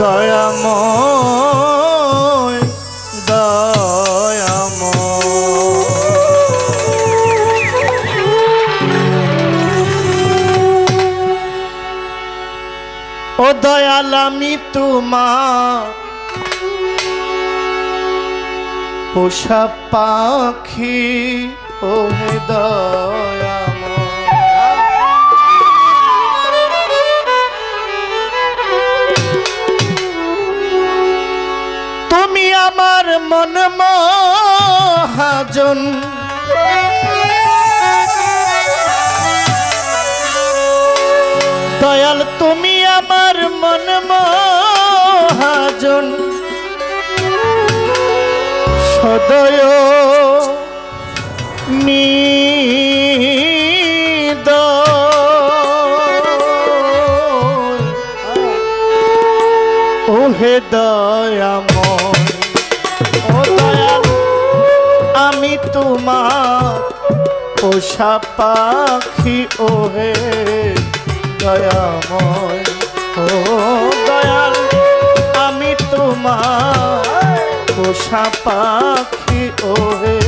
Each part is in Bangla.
দয়াময় দয়াময়। ও দয়াল তোমার পোষা পাখি ও হে মন মহাজন। দয়াল তুমি আমার মন মহাজন। সদয় নিদ তোমার পোষা পাখি ওহে দয়াময়। ও দয়াল আমি তোমার পোষা পাখি ওহে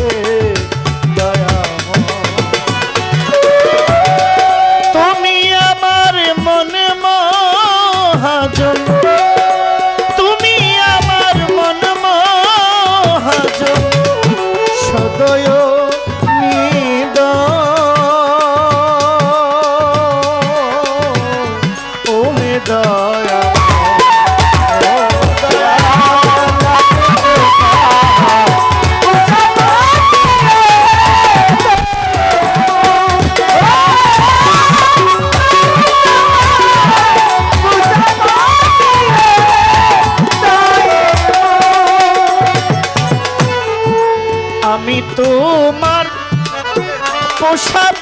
পোষা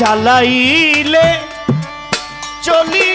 চালাইলে চলি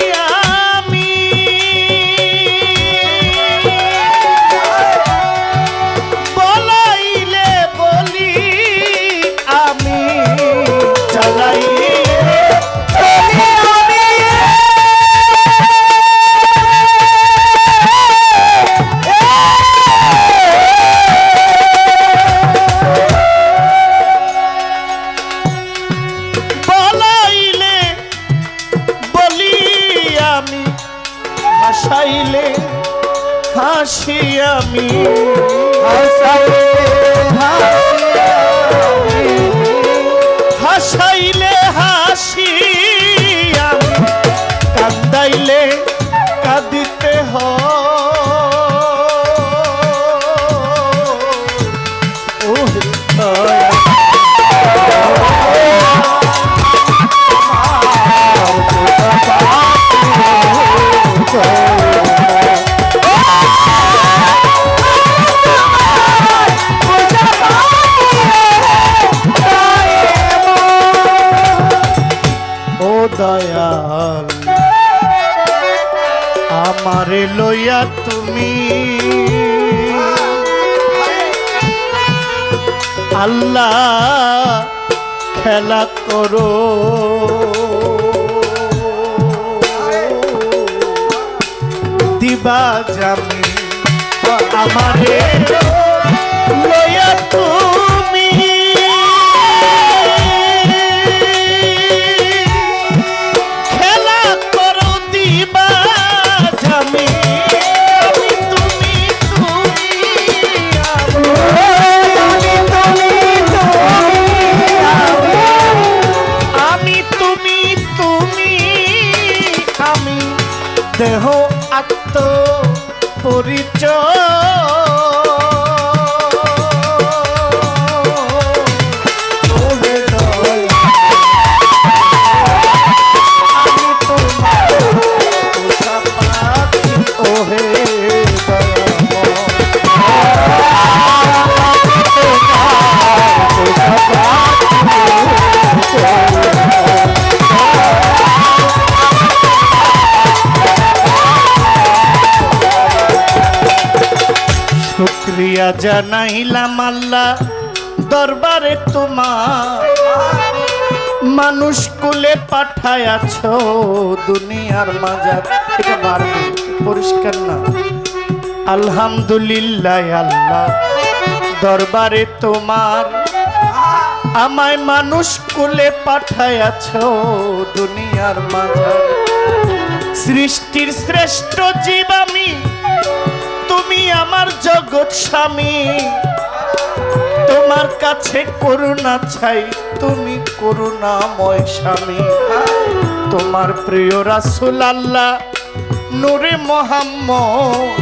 তুমি। আল্লাহ খেলা করো। দিবা জামি আমারে লয়া তুমি শুক্রিয়া জানাইলাম আল্লাহ দরবারে তোমার। মানুষ কুলে পাঠায়াছ দুনিয়ার মাজার। এটা পরিষ্কার না। আলহামদুলিল্লাহ আল্লাহ দরবারে তোমার। আমায় মানুষ কুলে পাঠায়াছ দুনিয়ার মাজার। সৃষ্টির শ্রেষ্ঠ জীব আমি তুমি আমার জগৎ স্বামী। তোমার কাছে করুণা চাই তুমি করুণাময় স্বামী। তোমার প্রিয় রাসুল আল্লাহ নূরে মোহাম্মদ।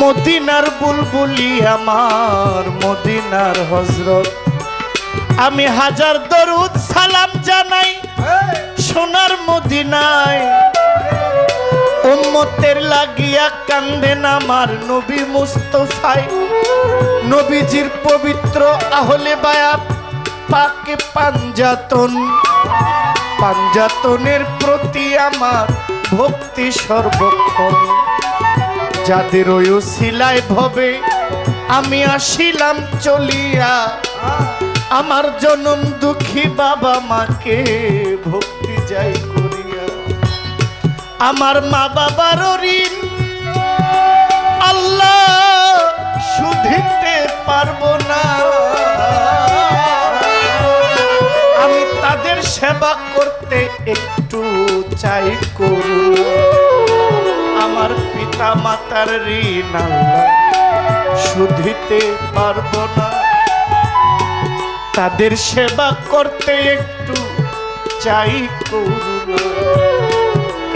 মদিনার বুলবুলি আমার মদিনার হজরত আমি হাজার দরুদ সালাম জানাই সোনার মদিনায়। উম্মতের লাগিয়া কান্দেন আমার নবী মুস্তফাই। নবীজির পবিত্র আহলে বায়াত, পাকে পাঞ্জাতন। পাঞ্জাতনের প্রতি আমার ভক্তি সর্বক্ষণ। যাদের ওই শিলায় ভবে, আমি আসিলাম চলিয়া। আমার জনম দুঃখী বাবা মাকে ভক্তি যাই আমার মা বাবার ঋণ। আল্লাহ, শুধিতে পারব না। আমি তাদের সেবা করতে একটু চাই করুন। আমার পিতা মাতার ঋণ আল্লাহ, শুধিতে পারব না। তাদের সেবা করতে একটু চাই করুণা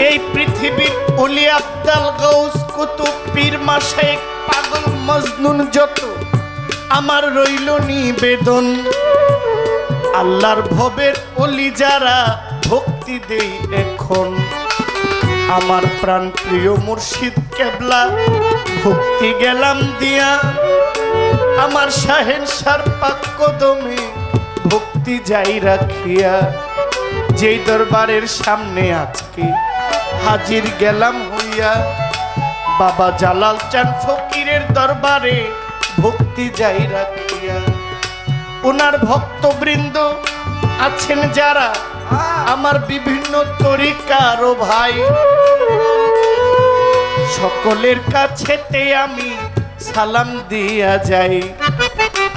এই পৃথিবীর অলি আব্দাল গৌস কুতুব পীর মাসে পাগল মজনুন যত। আমার রইল নিবেদন। আল্লাহর ভবের অলি যারা ভক্তি দেই এখন। আমার প্রাণ প্রিয় মুর্শিদ কেবলা, ভক্তি গেলাম দিয়া। আমার শাহেন সার পাক কদমে ভক্তি যাই রাখিয়া। যেই দরবারের সামনে আজকে হাজির গেলাম হইয়া। বাবা জালাল চান ফকিরের দরবারে ভক্তি যাই রাখিয়া। ওনার ভক্তবৃন্দ আছেন যারা, আমার বিভিন্ন তরিকার ভাই। সকলের কাছেতে আমি সালাম দিয়া যাই।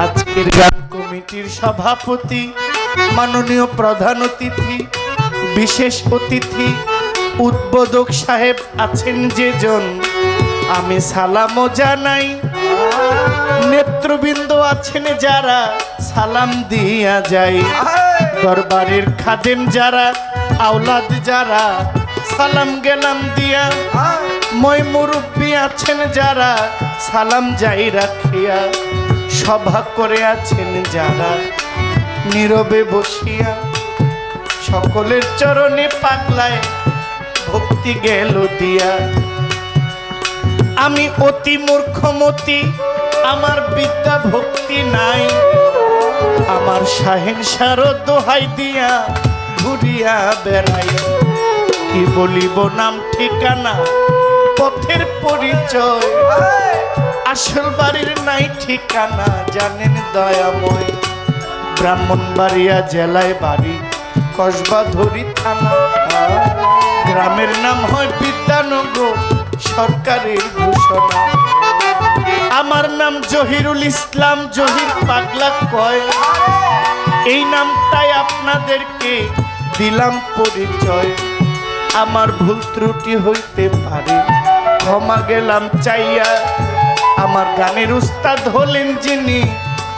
আজকের গান কমিটির সভাপতি, মাননীয় প্রধান অতিথি, বিশেষ অতিথি উদ্বোধক সাহেব আছেন যেজন। আমি সালামও জানাই। নেতৃবৃন্দ আছেন যারা, সালাম দিয়া যাই। দরবারের খাদেম যারা, আওলাদ যারা, সালাম গেলাম দিয়া। মই মুরব্বী আছেন যারা, সালাম যাই রাখিয়া। সভা করে আছেন যারা, নীরবে বসিয়া। সকলের চরণে পাগলায় ভক্তি গেল দিয়া। আমি অতি মূর্খমতি, আমার বিদ্যা ভক্তি নাই। আমার শাহেন সার দোহাই দিয়া ঘুরিয়া বেড়াই কি বলিব নাম, ঠিকানা, পথের পরিচয়? আসল বাড়ির নাই ঠিকানা, জানেন দয়াময়। ব্রাহ্মণবাড়িয়া জেলায় বাড়ি, কসবা ধরি থানা। গ্রামের নাম হয় বিদ্যানগর সরকারের ঘোষণা। আমার নাম জহিরুল ইসলাম জহির পাগলা কয়। এই নামটাই আপনাদেরকে দিলাম পরিচয়। আমার ভুল ত্রুটি হইতে পারে ক্ষমা গেলাম চাইয়া। আমার গানের উস্তাদ হলেন যিনি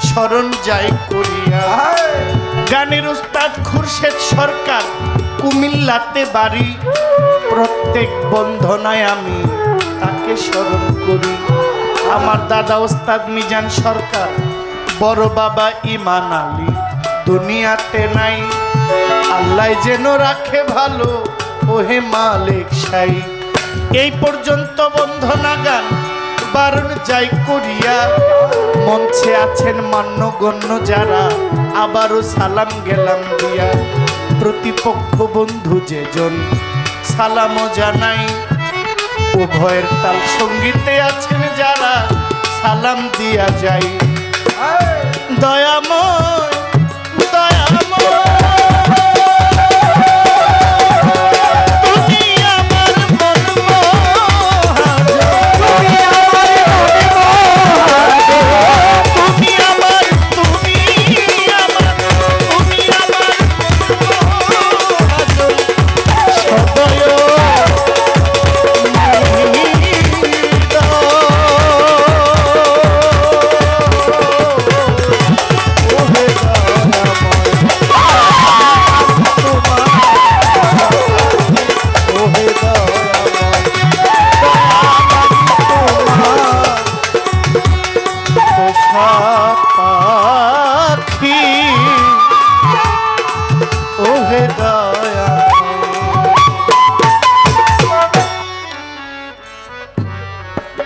স্মরণ যাই করিয়া। গানের উস্তাদ খুরশেদ সরকার কুমিল্লাতে বাড়ি। প্রত্যেক বন্ধনায় আমি তাকে স্মরণ করি। আমার দাদা ওস্তাদ মিজান সরকার, বড় বাবা ইমান আলী। দুনিয়াতে নাই, আল্লাহ যেন রাখে ভালো, ওহে মালিক সাই। এই পর্যন্ত বন্ধনা গান বারণ যাই করিয়া, মঞ্চে আছেন মান্যগণ্য যারা, আবারও সালাম গেলাম দিয়া। প্রতিপক্ষ বন্ধু যেজন সালামও জানাই। উভয়ের তাল সঙ্গীতে আছেন যারা সালাম দিয়া যাই। দয়াময় দয়াময়।